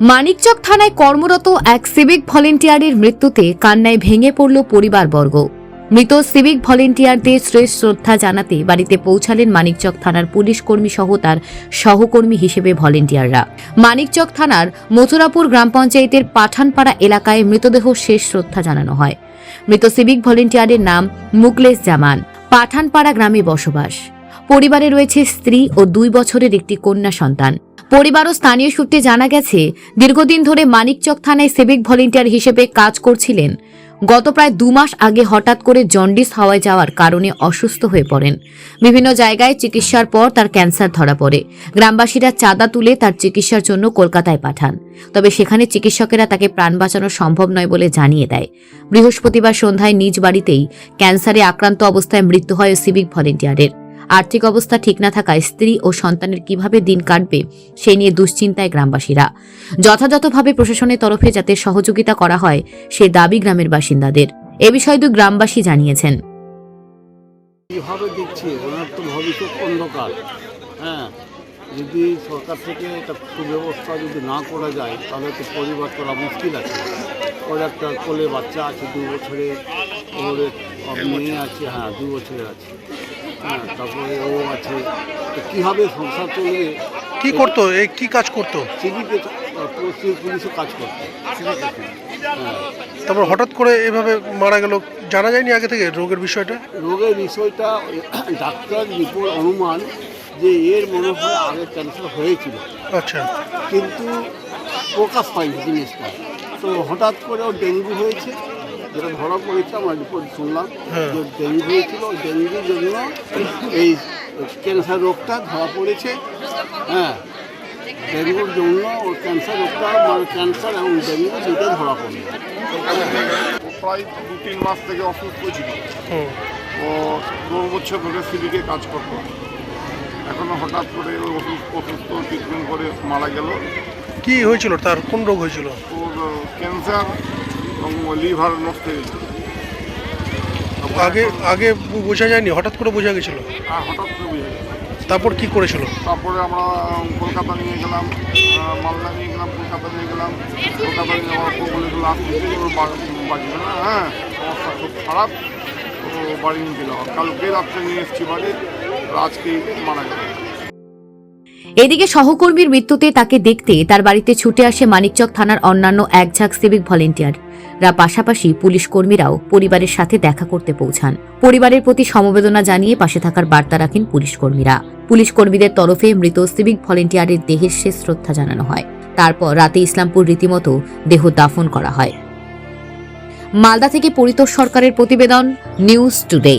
মানিকচক থানায় কর্মরত এক সিভিক ভলেন্টিয়ারের মৃত্যুতে কান্নায় ভেঙে পড়ল পরিবারবর্গ। মৃত সিভিক ভলেন্টিয়ারদের শেষ শ্রদ্ধা জানাতে বাড়িতে পৌঁছালেন মানিকচক থানার পুলিশ কর্মী সহ তার সহকর্মী হিসেবে ভলেন্টিয়াররা। মানিকচক থানার মথুরাপুর গ্রাম পঞ্চায়েতের পাঠানপাড়া এলাকায় মৃতদেহ শেষ শ্রদ্ধা জানানো হয়। মৃত সিভিক ভলেন্টিয়ারের নাম মুকলেশ জামান। পাঠানপাড়া গ্রামে বসবাস। পরিবারে রয়েছে স্ত্রী ও দুই বছরের একটি কন্যা সন্তান। পরিবার ও স্থানীয় সূত্রে জানা গেছে, দীর্ঘদিন ধরে মানিকচক থানায় সিভিক ভলেন্টিয়ার হিসেবে কাজ করছিলেন। গত প্রায় দু মাস আগে হঠাৎ করে জন্ডিস হওয়ায় যাওয়ার কারণে অসুস্থ হয়ে পড়েন। বিভিন্ন জায়গায় চিকিৎসার পর তার ক্যান্সার ধরা পড়ে। গ্রামবাসীরা চাঁদা তুলে তার চিকিৎসার জন্য কলকাতায় পাঠান। তবে সেখানে চিকিৎসকেরা তাকে প্রাণ বাঁচানো সম্ভব নয় বলে জানিয়ে দেয়। বৃহস্পতিবার সন্ধ্যায় নিজ বাড়িতেই ক্যান্সারে আক্রান্ত অবস্থায় মৃত্যু হয় সিভিক ভলেন্টিয়ারের। আর্থিক অবস্থা ঠিক না থাকায় স্ত্রী ও সন্তানের কীভাবে দিন কাটবে, সে নিয়ে দুশ্চিন্তায় গ্রামবাসীরা। যথাযথভাবে প্রশাসনের তরফে যাতে সহযোগিতা করা হয়, সে দাবি গ্রামের বাসিন্দাদের। এ বিষয়ে দু গ্রামবাসী জানিয়েছেন। হ্যাঁ যদি সরকার থেকে একটা সুব্যবস্থা যদি না করা যায়, তাহলে তো পরিবার করা মুশকিল আছে। ওর একটা কোলে বাচ্চা আছে, দু বছরে, ওর মেয়ে আছে হ্যাঁ দু বছরের আছে। হ্যাঁ তারপরে ও আছে। তো কীভাবে সংসার চলবে? কি করতো? এই কি কাজ করতো? সিভিকে পুলিশে কাজ করতে। তারপর হঠাৎ করে এভাবে মারা গেল। জানা যায়নি আগে থেকে রোগের বিষয়টা? রোগের বিষয়টা ডাক্তার রিপোর্ট অনুমান যে এর মনে হয় আগে ক্যান্সার হয়েছিল। আচ্ছা। কিন্তু প্রকাশ পায়নি জিনিসটা। তো হঠাৎ করে ওর ডেঙ্গু হয়েছে। যেটা ধরা পড়েছে আমরা রিপোর্ট শুনলাম। হ্যাঁ। যে ডেঙ্গু হয়েছিল ডেঙ্গুর জন্য এই ক্যান্সার রোগটা ধরা পড়েছে। হ্যাঁ ডেঙ্গুর জন্য ওর ক্যান্সার রোগটা মানে ক্যান্সার এবং ডেঙ্গু দুটোই ধরা পড়ে প্রায় দু তিন মাস থেকে অসুস্থ ছিল। ও দু বছর ধরে সিভিকে কাজ করতো। এখনও হঠাৎ করে অসুস্থ অসুস্থ ট্রিটমেন্ট করে মারা গেল। কি হয়েছিল? তার কোন রোগ হয়েছিল? ওর ক্যান্সার এবং লিভার নষ্ট হয়েছিল আগে আগে বোঝা যায়নি হঠাৎ করে বোঝা গেছিল? আর হঠাৎ করে বুঝে গেল তারপর কি করেছিল? তারপরে আমরা কলকাতা নিয়ে গেলাম আহ, মালদা নিয়ে গেলাম কলকাতা নিয়ে গেলাম। কলকাতা নিয়ে যাওয়ার পর আসতে বাঁচবে না হ্যাঁ অবস্থা খুব খারাপ। তো বাড়ি নিয়ে গেলাম। কালকে রাত্রে নিয়ে এসেছি বাড়ি আর আজকেই মারা গেল এদিকে সহকর্মীর মৃত্যুতে তাকে দেখতে তার বাড়িতে ছুটে আসে মানিকচক থানার অন্যান্য এক ঝাঁক সিভিক ভলেন্টিয়াররা পাশাপাশি পুলিশ কর্মীরাও পরিবারের সাথে দেখা করতে পৌঁছান। পরিবারের প্রতি সমবেদনা জানিয়ে পাশে থাকার বার্তা রাখেন পুলিশ কর্মীরা। পুলিশ কর্মীদের তরফে মৃত সিভিক ভলেন্টিয়ারের দেহের শেষ শ্রদ্ধা জানানো হয়। তারপর রাতে ইসলামপুর রীতিমতো দেহ দাফন করা হয়। মালদা থেকে পরিতোষ সরকারের প্রতিবেদন, নিউজ টুডে।